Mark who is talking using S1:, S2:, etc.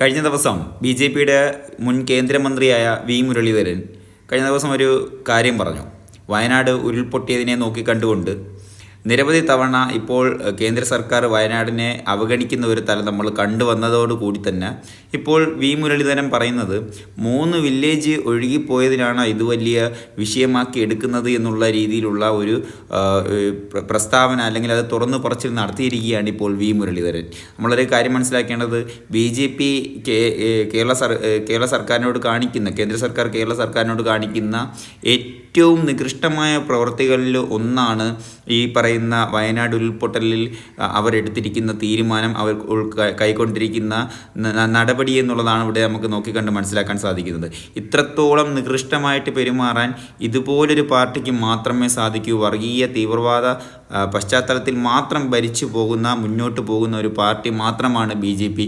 S1: കഴിഞ്ഞ ദിവസം B J പിയുടെ മുൻ കേന്ദ്രമന്ത്രിയായ വി മുരളീധരൻ കഴിഞ്ഞ ദിവസം ഒരു കാര്യം പറഞ്ഞു. വയനാട് ഉരുൾപൊട്ടിയതിനെ നോക്കിക്കണ്ടുകൊണ്ട് നിരവധി തവണ ഇപ്പോൾ കേന്ദ്ര സർക്കാർ വയനാടിനെ അവഗണിക്കുന്ന ഒരു തലം നമ്മൾ കണ്ടുവന്നതോടുകൂടി തന്നെ ഇപ്പോൾ വി മുരളീധരൻ പറയുന്നത് മൂന്ന് വില്ലേജ് ഒഴുകിപ്പോയതിനാണ് ഇത് വലിയ വിഷയമാക്കി എടുക്കുന്നത് എന്നുള്ള രീതിയിലുള്ള ഒരു പ്രസ്താവന അല്ലെങ്കിൽ അത് തുറന്നു പറച്ചിൽ നടത്തിയിരിക്കുകയാണ് ഇപ്പോൾ വി മുരളീധരൻ. നമ്മളൊരു കാര്യം മനസ്സിലാക്കേണ്ടത് ബി ജെ പി കേരള സർ കേരള സർക്കാരിനോട് കാണിക്കുന്ന കേന്ദ്ര സർക്കാർ കേരള സർക്കാരിനോട് കാണിക്കുന്ന ഏറ്റവും നികൃഷ്ടമായ പ്രവർത്തികളിൽ ഒന്നാണ് ഈ പറയുന്ന വയനാട് ഉരുൾപൊട്ടലിൽ അവരെടുത്തിരിക്കുന്ന തീരുമാനം അവർ കൈക്കൊണ്ടിരിക്കുന്ന നടപടി എന്നുള്ളതാണ് ഇവിടെ നമുക്ക് നോക്കിക്കണ്ട് മനസ്സിലാക്കാൻ സാധിക്കുന്നത്. ഇത്രത്തോളം നികൃഷ്ടമായിട്ട് പെരുമാറാൻ ഇതുപോലൊരു പാർട്ടിക്ക് മാത്രമേ സാധിക്കൂ. വർഗീയ തീവ്രവാദ പശ്ചാത്തലത്തിൽ മാത്രം ഭരിച്ചു പോകുന്ന മുന്നോട്ട് പോകുന്ന ഒരു പാർട്ടി മാത്രമാണ് ബി ജെ പി.